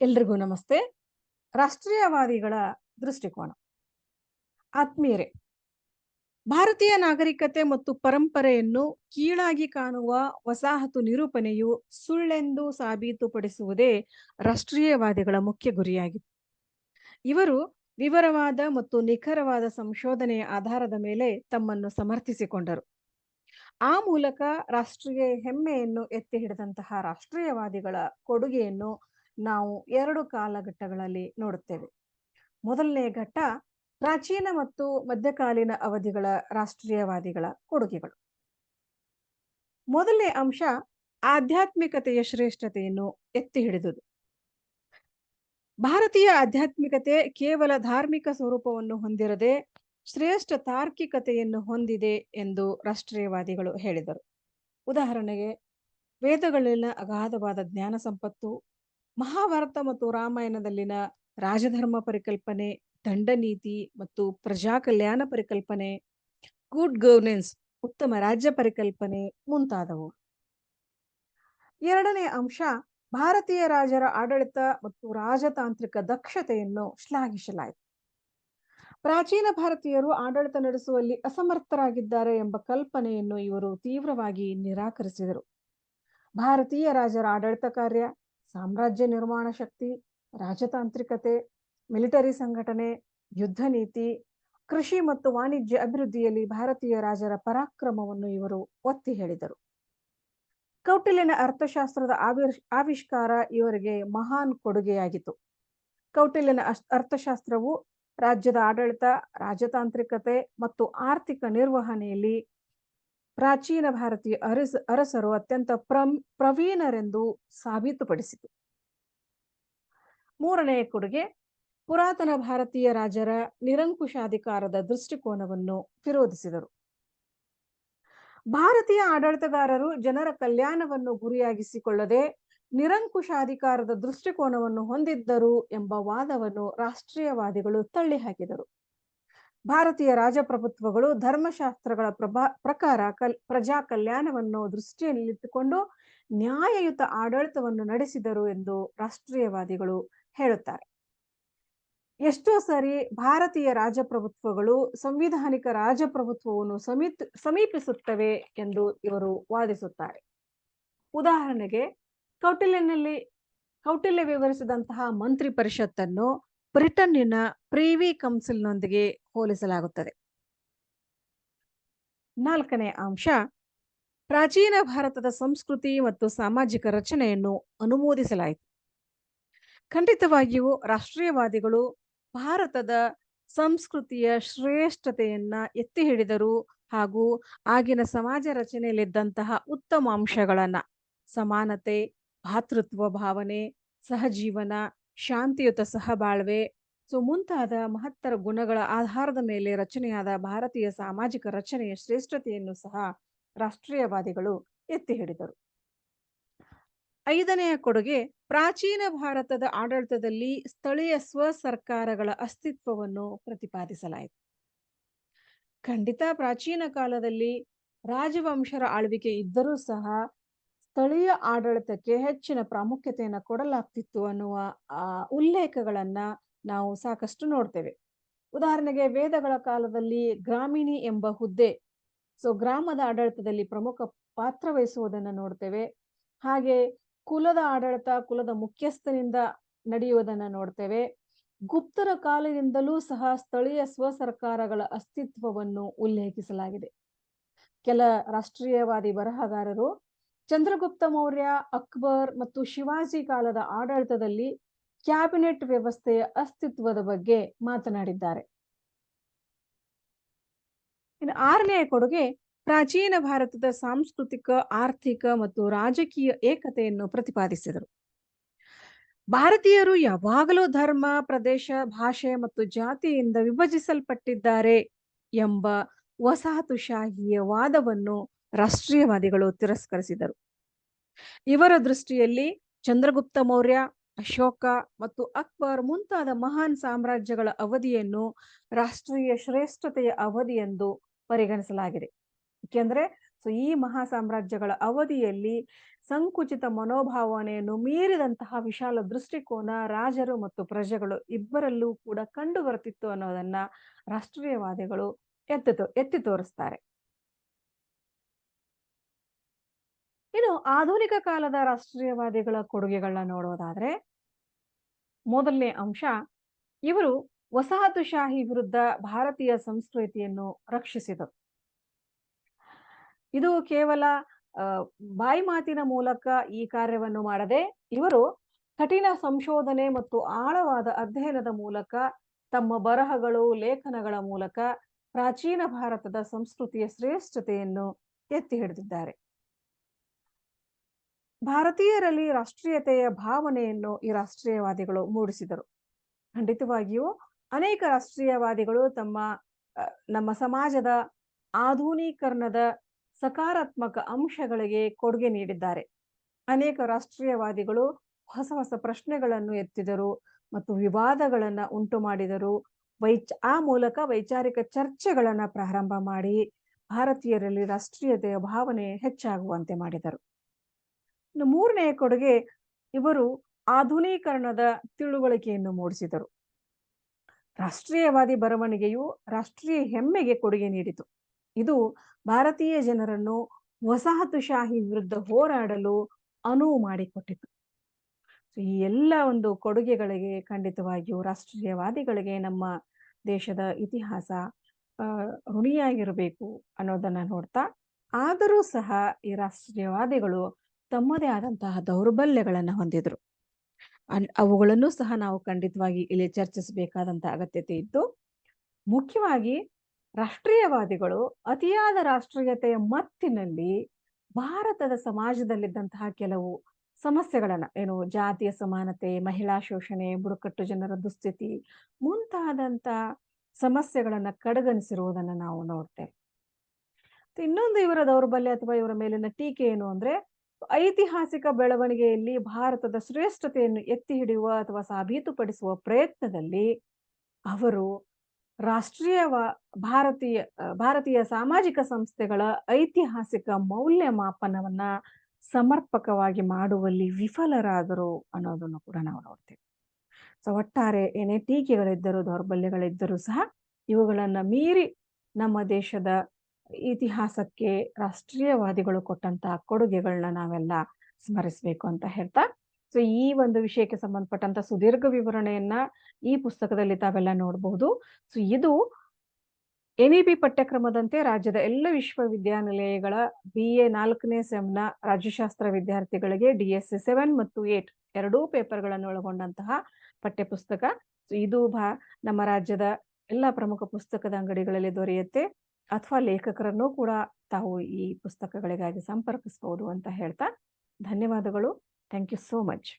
ಎಲ್ರಿಗೂ ನಮಸ್ತೆ. ರಾಷ್ಟ್ರೀಯವಾದಿಗಳ ದೃಷ್ಟಿಕೋನ. ಆತ್ಮೀಯರೇ, ಭಾರತೀಯ ನಾಗರಿಕತೆ ಮತ್ತು ಪರಂಪರೆಯನ್ನು ಕೀಳಾಗಿ ಕಾಣುವ ವಸಾಹತು ನಿರೂಪಣೆಯು ಸುಳ್ಳೆಂದು ಸಾಬೀತುಪಡಿಸುವುದೇ ರಾಷ್ಟ್ರೀಯವಾದಿಗಳ ಮುಖ್ಯ ಗುರಿಯಾಗಿತ್ತು. ಇವರು ವಿವರವಾದ ಮತ್ತು ನಿಖರವಾದ ಸಂಶೋಧನೆಯ ಆಧಾರದ ಮೇಲೆ ತಮ್ಮನ್ನು ಸಮರ್ಥಿಸಿಕೊಂಡರು. ಆ ಮೂಲಕ ರಾಷ್ಟ್ರೀಯ ಹೆಮ್ಮೆಯನ್ನು ಎತ್ತಿ ಹಿಡಿದಂತಹ ರಾಷ್ಟ್ರೀಯವಾದಿಗಳ ಕೊಡುಗೆಯನ್ನು ನಾವು ಎರಡು ಕಾಲಘಟ್ಟಗಳಲ್ಲಿ ನೋಡುತ್ತೇವೆ. ಮೊದಲನೇ ಘಟ್ಟ ಪ್ರಾಚೀನ ಮತ್ತು ಮಧ್ಯಕಾಲೀನ ಅವಧಿಗಳ ರಾಷ್ಟ್ರೀಯವಾದಿಗಳ ಕೊಡುಗೆಗಳು. ಮೊದಲನೇ ಅಂಶ ಆಧ್ಯಾತ್ಮಿಕತೆಯ ಶ್ರೇಷ್ಠತೆಯನ್ನು ಎತ್ತಿ ಹಿಡಿದುದು. ಭಾರತೀಯ ಆಧ್ಯಾತ್ಮಿಕತೆ ಕೇವಲ ಧಾರ್ಮಿಕ ಸ್ವರೂಪವನ್ನು ಹೊಂದಿರದೆ ಶ್ರೇಷ್ಠ ತಾರ್ಕಿಕತೆಯನ್ನು ಹೊಂದಿದೆ ಎಂದು ರಾಷ್ಟ್ರೀಯವಾದಿಗಳು ಹೇಳಿದರು. ಉದಾಹರಣೆಗೆ ವೇದಗಳಲ್ಲಿನ ಅಗಾಧವಾದ ಜ್ಞಾನ ಸಂಪತ್ತು ಮಹಾಭಾರತ ಮತ್ತು ರಾಮಾಯಣದಲ್ಲಿನ ರಾಜಧರ್ಮ ಪರಿಕಲ್ಪನೆ ದಂಡನೀತಿ ಮತ್ತು ಪ್ರಜಾ ಕಲ್ಯಾಣ ಪರಿಕಲ್ಪನೆ, ಗುಡ್ ಗವರ್ನೆನ್ಸ್ ಉತ್ತಮ ರಾಜ್ಯ ಪರಿಕಲ್ಪನೆ ಮುಂತಾದವು. ಎರಡನೇ ಅಂಶ, ಭಾರತೀಯ ರಾಜರ ಆಡಳಿತ ಮತ್ತು ರಾಜತಾಂತ್ರಿಕ ದಕ್ಷತೆಯನ್ನು ಶ್ಲಾಘಿಸಲಾಯಿತು. ಪ್ರಾಚೀನ ಭಾರತೀಯರು ಆಡಳಿತ ನಡೆಸುವಲ್ಲಿ ಅಸಮರ್ಥರಾಗಿದ್ದಾರೆ ಎಂಬ ಕಲ್ಪನೆಯನ್ನು ಇವರು ತೀವ್ರವಾಗಿ ನಿರಾಕರಿಸಿದರು. ಭಾರತೀಯ ರಾಜರ ಆಡಳಿತ ಕಾರ್ಯ ಸಾಮ್ರಾಜ್ಯ ನಿರ್ಮಾಣ ಶಕ್ತಿ, ರಾಜತಾಂತ್ರಿಕತೆ, ಮಿಲಿಟರಿ ಸಂಘಟನೆ, ಯುದ್ಧ ನೀತಿ, ಕೃಷಿ ಮತ್ತು ವಾಣಿಜ್ಯ ಅಭಿವೃದ್ಧಿಯಲ್ಲಿ ಭಾರತೀಯ ರಾಜರ ಪರಾಕ್ರಮವನ್ನು ಇವರು ಒತ್ತಿ ಹೇಳಿದರು. ಕೌಟಿಲ್ಯನ ಅರ್ಥಶಾಸ್ತ್ರದ ಆವಿರ್, ಆವಿಷ್ಕಾರ ಇವರಿಗೆ ಮಹಾನ್ ಕೊಡುಗೆಯಾಗಿತ್ತು. ಕೌಟಿಲ್ಯನ ಅರ್ಥಶಾಸ್ತ್ರವು ರಾಜ್ಯದ ಆಡಳಿತ, ರಾಜತಾಂತ್ರಿಕತೆ ಮತ್ತು ಆರ್ಥಿಕ ನಿರ್ವಹಣೆಯಲ್ಲಿ ಪ್ರಾಚೀನ ಭಾರತೀಯ ಅರಸ, ಅರಸರು ಅತ್ಯಂತ ಪ್ರಮ್, ಪ್ರವೀಣರೆಂದು ಸಾಬೀತುಪಡಿಸಿತು. ಮೂರನೆಯ ಕೊಡುಗೆ, ಪುರಾತನ ಭಾರತೀಯ ರಾಜರ ನಿರಂಕುಶಾಧಿಕಾರದ ದೃಷ್ಟಿಕೋನವನ್ನು ವಿರೋಧಿಸಿದರು. ಭಾರತೀಯ ಆಡಳಿತಗಾರರು ಜನರ ಕಲ್ಯಾಣವನ್ನು ಗುರಿಯಾಗಿಸಿಕೊಳ್ಳದೆ ನಿರಂಕುಶಾಧಿಕಾರದ ದೃಷ್ಟಿಕೋನವನ್ನು ಹೊಂದಿದ್ದರು ಎಂಬ ವಾದವನ್ನು ರಾಷ್ಟ್ರೀಯವಾದಿಗಳು ತಳ್ಳಿಹಾಕಿದರು. ಭಾರತೀಯ ರಾಜಪ್ರಭುತ್ವಗಳು ಧರ್ಮಶಾಸ್ತ್ರಗಳ ಪ್ರಭಾ, ಪ್ರಕಾರ ಕಲ್, ಪ್ರಜಾ ಕಲ್ಯಾಣವನ್ನು ದೃಷ್ಟಿಯಲ್ಲಿಟ್ಟುಕೊಂಡು ನ್ಯಾಯಯುತ ಆಡಳಿತವನ್ನು ನಡೆಸಿದರು ಎಂದು ರಾಷ್ಟ್ರೀಯವಾದಿಗಳು ಹೇಳುತ್ತಾರೆ. ಎಷ್ಟೋ ಸಾರಿ ಭಾರತೀಯ ರಾಜಪ್ರಭುತ್ವಗಳು ಸಂವಿಧಾನಿಕ ರಾಜಪ್ರಭುತ್ವವನ್ನು ಸಮೀಪ್ ಸಮೀಪಿಸುತ್ತವೆ ಎಂದು ಇವರು ವಾದಿಸುತ್ತಾರೆ. ಉದಾಹರಣೆಗೆ ಕೌಟಿಲ್ಯನಲ್ಲಿ, ಕೌಟಿಲ್ಯ ವಿವರಿಸಿದಂತಹ ಮಂತ್ರಿ ಪರಿಷತ್ತನ್ನು ಬ್ರಿಟನ್ನಿನ ಪ್ರೀವಿ ಕೌನ್ಸಿಲ್ನೊಂದಿಗೆ ಹೋಲಿಸಲಾಗುತ್ತದೆ. ನಾಲ್ಕನೇ ಅಂಶ, ಪ್ರಾಚೀನ ಭಾರತದ ಸಂಸ್ಕೃತಿ ಮತ್ತು ಸಾಮಾಜಿಕ ರಚನೆಯನ್ನು ಅನುಮೋದಿಸಲಾಯಿತು. ಖಂಡಿತವಾಗಿಯೂ ರಾಷ್ಟ್ರೀಯವಾದಿಗಳು ಭಾರತದ ಸಂಸ್ಕೃತಿಯ ಶ್ರೇಷ್ಠತೆಯನ್ನ ಎತ್ತಿ ಹಿಡಿದರು ಹಾಗೂ ಆಗಿನ ಸಮಾಜ ರಚನೆಯಲ್ಲಿದ್ದಂತಹ ಉತ್ತಮ ಅಂಶಗಳನ್ನ, ಸಮಾನತೆ, ಭಾತೃತ್ವ ಭಾವನೆ, ಸಹಜೀವನ ಶಾಂತಿಯುತ ಸಹಬಾಳ್ವೆ. ಸೊ, ಮುಂತಾದ ಮಹತ್ತರ ಗುಣಗಳ ಆಧಾರದ ಮೇಲೆ ರಚನೆಯಾದ ಭಾರತೀಯ ಸಾಮಾಜಿಕ ರಚನೆಯ ಶ್ರೇಷ್ಠತೆಯನ್ನು ಸಹ ರಾಷ್ಟ್ರೀಯವಾದಿಗಳು ಎತ್ತಿ ಹಿಡಿದರು. ಐದನೆಯ ಕೊಡುಗೆ, ಪ್ರಾಚೀನ ಭಾರತದ ಆಡಳಿತದಲ್ಲಿ ಸ್ಥಳೀಯ ಸ್ವ ಸರ್ಕಾರಗಳ ಅಸ್ತಿತ್ವವನ್ನು ಪ್ರತಿಪಾದಿಸಲಾಯಿತು. ಖಂಡಿತ ಪ್ರಾಚೀನ ಕಾಲದಲ್ಲಿ ರಾಜವಂಶರ ಆಳ್ವಿಕೆ ಇದ್ದರೂ ಸಹ ಸ್ಥಳೀಯ ಆಡಳಿತಕ್ಕೆ ಹೆಚ್ಚಿನ ಪ್ರಾಮುಖ್ಯತೆಯನ್ನು ಕೊಡಲಾಗ್ತಿತ್ತು ಅನ್ನುವ, ಆ, ಉಲ್ಲೇಖಗಳನ್ನ ನಾವು ಸಾಕಷ್ಟು ನೋಡ್ತೇವೆ. ಉದಾಹರಣೆಗೆ ವೇದಗಳ ಕಾಲದಲ್ಲಿ ಗ್ರಾಮೀಣಿ ಎಂಬ ಹುದ್ದೆ, ಸೊ ಗ್ರಾಮದ ಆಡಳಿತದಲ್ಲಿ ಪ್ರಮುಖ ಪಾತ್ರ ವಹಿಸುವುದನ್ನು ನೋಡ್ತೇವೆ. ಹಾಗೆ ಕುಲದ ಆಡಳಿತ, ಕುಲದ ಮುಖ್ಯಸ್ಥನಿಂದ ನಡೆಯುವುದನ್ನ ನೋಡ್ತೇವೆ. ಗುಪ್ತರ ಕಾಲದಿಂದಲೂ ಸಹ ಸ್ಥಳೀಯ ಸ್ವ ಸರ್ಕಾರಗಳ ಅಸ್ತಿತ್ವವನ್ನು ಉಲ್ಲೇಖಿಸಲಾಗಿದೆ. ಕೆಲ ರಾಷ್ಟ್ರೀಯವಾದಿ ಬರಹಗಾರರು ಚಂದ್ರಗುಪ್ತ ಮೌರ್ಯ, ಅಕ್ಬರ್ ಮತ್ತು ಶಿವಾಜಿ ಕಾಲದ ಆಡಳಿತದಲ್ಲಿ ಕ್ಯಾಬಿನೆಟ್ ವ್ಯವಸ್ಥೆಯ ಅಸ್ತಿತ್ವದ ಬಗ್ಗೆ ಮಾತನಾಡಿದ್ದಾರೆ. ಇನ್ನು ಆರನೆಯ ಕೊಡುಗೆ, ಪ್ರಾಚೀನ ಭಾರತದ ಸಾಂಸ್ಕೃತಿಕ, ಆರ್ಥಿಕ ಮತ್ತು ರಾಜಕೀಯ ಏಕತೆಯನ್ನು ಪ್ರತಿಪಾದಿಸಿದರು. ಭಾರತೀಯರು ಯಾವಾಗಲೂ ಧರ್ಮ, ಪ್ರದೇಶ, ಭಾಷೆ ಮತ್ತು ಜಾತಿಯಿಂದ ವಿಭಜಿಸಲ್ಪಟ್ಟಿದ್ದಾರೆ ಎಂಬ ವಸಾಹತುಶಾಹಿಯ ವಾದವನ್ನು ರಾಷ್ಟ್ರೀಯವಾದಿಗಳು ತಿರಸ್ಕರಿಸಿದರು. ಇವರ ದೃಷ್ಟಿಯಲ್ಲಿ ಚಂದ್ರಗುಪ್ತ ಮೌರ್ಯ, ಅಶೋಕ ಮತ್ತು ಅಕ್ಬರ್ ಮುಂತಾದ ಮಹಾನ್ ಸಾಮ್ರಾಜ್ಯಗಳ ಅವಧಿಯನ್ನು ರಾಷ್ಟ್ರೀಯ ಶ್ರೇಷ್ಠತೆಯ ಅವಧಿ ಎಂದು ಪರಿಗಣಿಸಲಾಗಿದೆ. ಏಕೆಂದ್ರೆ, ಸೊ ಈ ಮಹಾ ಸಾಮ್ರಾಜ್ಯಗಳ ಅವಧಿಯಲ್ಲಿ ಸಂಕುಚಿತ ಮನೋಭಾವನೆಯನ್ನು ಮೀರಿದಂತಹ ವಿಶಾಲ ದೃಷ್ಟಿಕೋನ ರಾಜರು ಮತ್ತು ಪ್ರಜೆಗಳು ಇಬ್ಬರಲ್ಲೂ ಕೂಡ ಕಂಡು ಬರ್ತಿತ್ತು ಅನ್ನೋದನ್ನ ರಾಷ್ಟ್ರೀಯವಾದಿಗಳು ಎತ್ತಿ ಎತ್ತಿ ತೋರಿಸ್ತಾರೆ. ಇನ್ನು ಆಧುನಿಕ ಕಾಲದ ರಾಷ್ಟ್ರೀಯವಾದಿಗಳ ಕೊಡುಗೆಗಳನ್ನ ನೋಡೋದಾದ್ರೆ, ಮೊದಲನೇ ಅಂಶ ಇವರು ವಸಾಹತುಶಾಹಿ ವಿರುದ್ಧ ಭಾರತೀಯ ಸಂಸ್ಕೃತಿಯನ್ನು ರಕ್ಷಿಸಿದರು. ಇದು ಕೇವಲ ಬಾಯಿ ಮಾತಿನ ಮೂಲಕ ಈ ಕಾರ್ಯವನ್ನು ಮಾಡದೆ ಇವರು ಕಠಿಣ ಸಂಶೋಧನೆ ಮತ್ತು ಆಳವಾದ ಅಧ್ಯಯನದ ಮೂಲಕ ತಮ್ಮ ಬರಹಗಳು, ಲೇಖನಗಳ ಮೂಲಕ ಪ್ರಾಚೀನ ಭಾರತದ ಸಂಸ್ಕೃತಿಯ ಶ್ರೇಷ್ಠತೆಯನ್ನು ಎತ್ತಿ ಹಿಡಿದಿದ್ದಾರೆ. ಭಾರತೀಯರಲ್ಲಿ ರಾಷ್ಟ್ರೀಯತೆಯ ಭಾವನೆಯನ್ನು ಈ ರಾಷ್ಟ್ರೀಯವಾದಿಗಳು ಮೂಡಿಸಿದರು. ಖಂಡಿತವಾಗಿಯೂ ಅನೇಕ ರಾಷ್ಟ್ರೀಯವಾದಿಗಳು ತಮ್ಮ ನಮ್ಮ ಸಮಾಜದ ಆಧುನೀಕರಣದ ಸಕಾರಾತ್ಮಕ ಅಂಶಗಳಿಗೆ ಕೊಡುಗೆ ನೀಡಿದ್ದಾರೆ. ಅನೇಕ ರಾಷ್ಟ್ರೀಯವಾದಿಗಳು ಹೊಸ ಹೊಸ ಪ್ರಶ್ನೆಗಳನ್ನು ಎತ್ತಿದರು ಮತ್ತು ವಿವಾದಗಳನ್ನು ಉಂಟು ಮಾಡಿದರು. ವೈಚ, ಆ ಮೂಲಕ ವೈಚಾರಿಕ ಚರ್ಚೆಗಳನ್ನು ಪ್ರಾರಂಭ ಮಾಡಿ ಭಾರತೀಯರಲ್ಲಿ ರಾಷ್ಟ್ರೀಯತೆಯ ಭಾವನೆ ಹೆಚ್ಚಾಗುವಂತೆ ಮಾಡಿದರು. ಇನ್ನು ಮೂರನೆಯ ಕೊಡುಗೆ ಇವರು ಆಧುನೀಕರಣದ ತಿಳುವಳಿಕೆಯನ್ನು ಮೂಡಿಸಿದರು. ರಾಷ್ಟ್ರೀಯವಾದಿ ಬರವಣಿಗೆಯು ರಾಷ್ಟ್ರೀಯ ಹೆಮ್ಮೆಗೆ ಕೊಡುಗೆ ನೀಡಿತು. ಇದು ಭಾರತೀಯ ಜನರನ್ನು ವಸಾಹತುಶಾಹಿ ವಿರುದ್ಧ ಹೋರಾಡಲು ಅನುವು ಮಾಡಿಕೊಟ್ಟಿತು. ಈ ಎಲ್ಲ ಒಂದು ಕೊಡುಗೆಗಳಿಗೆ ಖಂಡಿತವಾಗಿಯೂ ರಾಷ್ಟ್ರೀಯವಾದಿಗಳಿಗೆ ನಮ್ಮ ದೇಶದ ಇತಿಹಾಸ ಋಣಿಯಾಗಿರಬೇಕು ಅನ್ನೋದನ್ನ ನೋಡ್ತಾ, ಆದರೂ ಸಹ ಈ ರಾಷ್ಟ್ರೀಯವಾದಿಗಳು ತಮ್ಮದೇ ಆದಂತಹ ದೌರ್ಬಲ್ಯಗಳನ್ನು ಹೊಂದಿದ್ರು. ಅವುಗಳನ್ನು ಸಹ ನಾವು ಖಂಡಿತವಾಗಿ ಇಲ್ಲಿ ಚರ್ಚಿಸಬೇಕಾದಂತ ಅಗತ್ಯತೆ ಇತ್ತು. ಮುಖ್ಯವಾಗಿ ರಾಷ್ಟ್ರೀಯವಾದಿಗಳು ಅತಿಯಾದ ರಾಷ್ಟ್ರೀಯತೆಯ ಮತ್ತಿನಲ್ಲಿ ಭಾರತದ ಸಮಾಜದಲ್ಲಿದ್ದಂತಹ ಕೆಲವು ಸಮಸ್ಯೆಗಳನ್ನ, ಏನು ಜಾತಿಯ ಸಮಾನತೆ, ಮಹಿಳಾ ಶೋಷಣೆ, ಬುಡಕಟ್ಟು ಜನರ ದುಸ್ಥಿತಿ ಮುಂತಾದಂತ ಸಮಸ್ಯೆಗಳನ್ನ ಕಡೆಗಣಿಸಿರುವುದನ್ನ ನಾವು ನೋಡ್ತೇವೆ. ಇನ್ನೊಂದು ಇವರ ದೌರ್ಬಲ್ಯ ಅಥವಾ ಇವರ ಮೇಲಿನ ಟೀಕೆ ಏನು ಅಂದ್ರೆ ಐತಿಹಾಸಿಕ ಬೆಳವಣಿಗೆಯಲ್ಲಿ ಭಾರತದ ಶ್ರೇಷ್ಠತೆಯನ್ನು ಎತ್ತಿ ಹಿಡಿಯುವ ಅಥವಾ ಸಾಬೀತುಪಡಿಸುವ ಪ್ರಯತ್ನದಲ್ಲಿ ಅವರು ರಾಷ್ಟ್ರೀಯ ಭಾರತೀಯ ಭಾರತೀಯ ಸಾಮಾಜಿಕ ಸಂಸ್ಥೆಗಳ ಐತಿಹಾಸಿಕ ಮೌಲ್ಯಮಾಪನವನ್ನ ಸಮರ್ಪಕವಾಗಿ ಮಾಡುವಲ್ಲಿ ವಿಫಲರಾದರು ಅನ್ನೋದನ್ನು ಕೂಡ ನಾವು ನೋಡ್ತೇವೆ. ಸೊ ಒಟ್ಟಾರೆ ಏನೇ ಟೀಕೆಗಳಿದ್ದರೂ, ದೌರ್ಬಲ್ಯಗಳಿದ್ದರೂ ಸಹ ಇವುಗಳನ್ನ ಮೀರಿ ನಮ್ಮ ದೇಶದ ಇತಿಹಾಸಕ್ಕೆ ರಾಷ್ಟ್ರೀಯವಾದಿಗಳು ಕೊಟ್ಟಂತಹ ಕೊಡುಗೆಗಳನ್ನ ನಾವೆಲ್ಲ ಸ್ಮರಿಸಬೇಕು ಅಂತ ಹೇಳ್ತಾ, ಸೊ ಈ ಒಂದು ವಿಷಯಕ್ಕೆ ಸಂಬಂಧಪಟ್ಟಂತ ಸುದೀರ್ಘ ವಿವರಣೆಯನ್ನ ಈ ಪುಸ್ತಕದಲ್ಲಿ ತಾವೆಲ್ಲ ನೋಡಬಹುದು ಸೊ ಇದು ಎನ್ ಇ ಬಿ ಪಠ್ಯಕ್ರಮದಂತೆ ರಾಜ್ಯದ ಎಲ್ಲ ವಿಶ್ವವಿದ್ಯಾನಿಲಯಗಳ ಬಿ ಎ ನಾಲ್ಕನೇ ಸೆಮ್ನ ರಾಜ್ಯಶಾಸ್ತ್ರ ವಿದ್ಯಾರ್ಥಿಗಳಿಗೆ ಡಿ ಎಸ್ ಸೆವೆನ್ ಮತ್ತು ಏಟ್ ಎರಡೂ ಪೇಪರ್ಗಳನ್ನು ಒಳಗೊಂಡಂತಹ ಪಠ್ಯಪುಸ್ತಕ. ಇದು ಭಾ ನಮ್ಮ ರಾಜ್ಯದ ಎಲ್ಲ ಪ್ರಮುಖ ಪುಸ್ತಕದ ಅಂಗಡಿಗಳಲ್ಲಿ ದೊರೆಯುತ್ತೆ. ಅಥವಾ ಲೇಖಕರನ್ನು ಕೂಡ ತಾವು ಈ ಪುಸ್ತಕಗಳಿಗಾಗಿ ಸಂಪರ್ಕಿಸಬಹುದು ಅಂತ ಹೇಳ್ತಾ ಧನ್ಯವಾದಗಳು. Thank you so much.